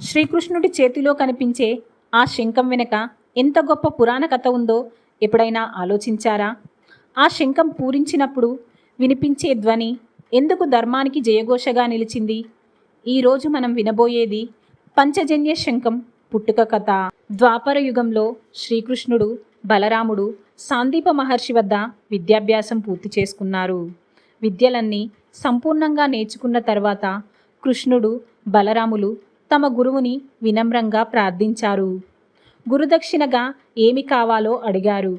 శ్రీకృష్ణుడి చేతిలో కనిపించే ఆ శంఖం వెనక ఎంత గొప్ప పురాణ కథ ఉందో ఎప్పుడైనా ఆలోచించారా? ఆ శంఖం పూరించినప్పుడు వినిపించే ధ్వని ఎందుకు ధర్మానికి జయఘోషగా నిలిచింది? ఈరోజు మనం వినబోయేది పంచజన్య శంఖం పుట్టుక కథ. ద్వాపర యుగంలో శ్రీకృష్ణుడు బలరాముడు సాందీప మహర్షి వద్ద విద్యాభ్యాసం పూర్తి చేసుకున్నారు. విద్యలన్నీ సంపూర్ణంగా నేర్చుకున్న తర్వాత కృష్ణుడు బలరాములు తమ గురువుని వినమ్రంగా ప్రార్థించారు. గురుదక్షిణగా ఏమి కావాలో అడిగారు.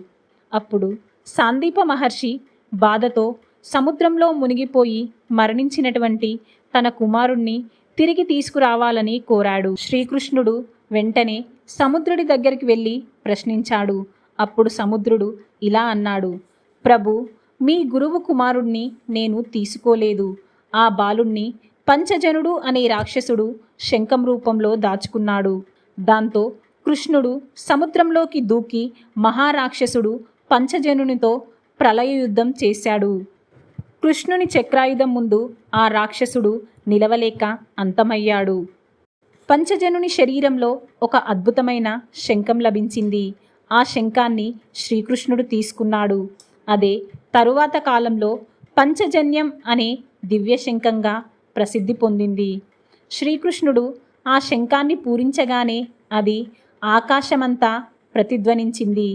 అప్పుడు సాందీప మహర్షి బాధతో సముద్రంలో మునిగిపోయి మరణించినటువంటి తన కుమారుణ్ణి తిరిగి తీసుకురావాలని కోరాడు. శ్రీకృష్ణుడు వెంటనే సముద్రుడి దగ్గరికి వెళ్ళి ప్రశ్నించాడు. అప్పుడు సముద్రుడు ఇలా అన్నాడు. ప్రభు మీ గురువు కుమారుణ్ణి నేను తీసుకోలేదు. ఆ బాలుణ్ణి పంచజనుడు అనే రాక్షసుడు శంఖం రూపంలో దాచుకున్నాడు. దాంతో కృష్ణుడు సముద్రంలోకి దూకి మహారాక్షసుడు పంచజనునితో ప్రళయ యుద్ధం చేశాడు. కృష్ణుని చక్రాయుధం ముందు ఆ రాక్షసుడు నిలవలేక అంతమయ్యాడు. పంచజనుని శరీరంలో ఒక అద్భుతమైన శంఖం లభించింది. ఆ శంఖాన్ని శ్రీకృష్ణుడు తీసుకున్నాడు. అదే తరువాత కాలంలో పంచజన్యం అనే దివ్య శంఖంగా ప్రసిద్ధి పొందింది. శ్రీకృష్ణుడు ఆ శంఖాన్ని పూరించగానే అది ఆకాశమంతా ప్రతిధ్వనించింది.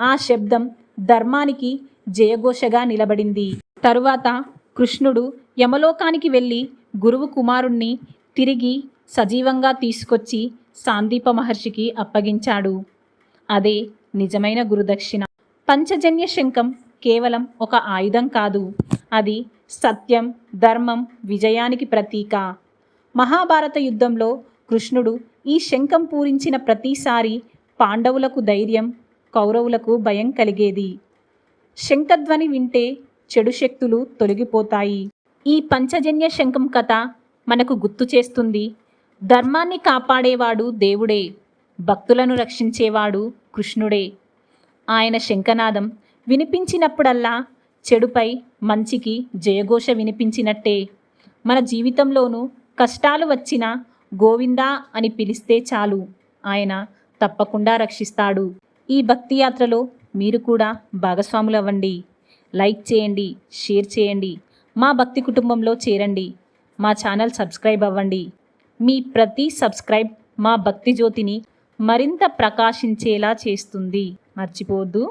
ఆ శబ్దం ధర్మానికి జయఘోషగా నిలబడింది. తరువాత కృష్ణుడు యమలోకానికి వెళ్ళి గురువు కుమారుణ్ణి తిరిగి సజీవంగా తీసుకొచ్చి సాందీప మహర్షికి అప్పగించాడు. అదే నిజమైన గురుదక్షిణ. పంచజన్య శంఖం కేవలం ఒక ఆయుధం కాదు. అది సత్యం ధర్మం విజయానికి ప్రతీక. మహాభారత యుద్ధంలో కృష్ణుడు ఈ శంఖం పూరించిన ప్రతిసారి పాండవులకు ధైర్యం కౌరవులకు భయం కలిగేది. శంఖధ్వని వింటే చెడు శక్తులు తొలగిపోతాయి. ఈ పంచజన్య శంఖం కథ మనకు గుర్తు చేస్తుంది. ధర్మాన్ని కాపాడేవాడు దేవుడే భక్తులను రక్షించేవాడు కృష్ణుడే. ఆయన శంఖనాదం వినిపించినప్పుడల్లా చెడుపై మంచికి జయఘోష వినిపించినట్టే. మన జీవితంలోనూ కష్టాలు వచ్చినా గోవిందా అని పిలిస్తే చాలు. ఆయన తప్పకుండా రక్షిస్తాడు. ఈ భక్తి యాత్రలో మీరు కూడా భాగస్వాములు అవ్వండి లైక్ చేయండి షేర్ చేయండి మా భక్తి కుటుంబంలో చేరండి మా ఛానల్ సబ్స్క్రైబ్ అవ్వండి. మీ ప్రతి సబ్స్క్రైబ్ మా భక్తి జ్యోతిని మరింత ప్రకాశించేలా చేస్తుంది. మర్చిపోవద్దు.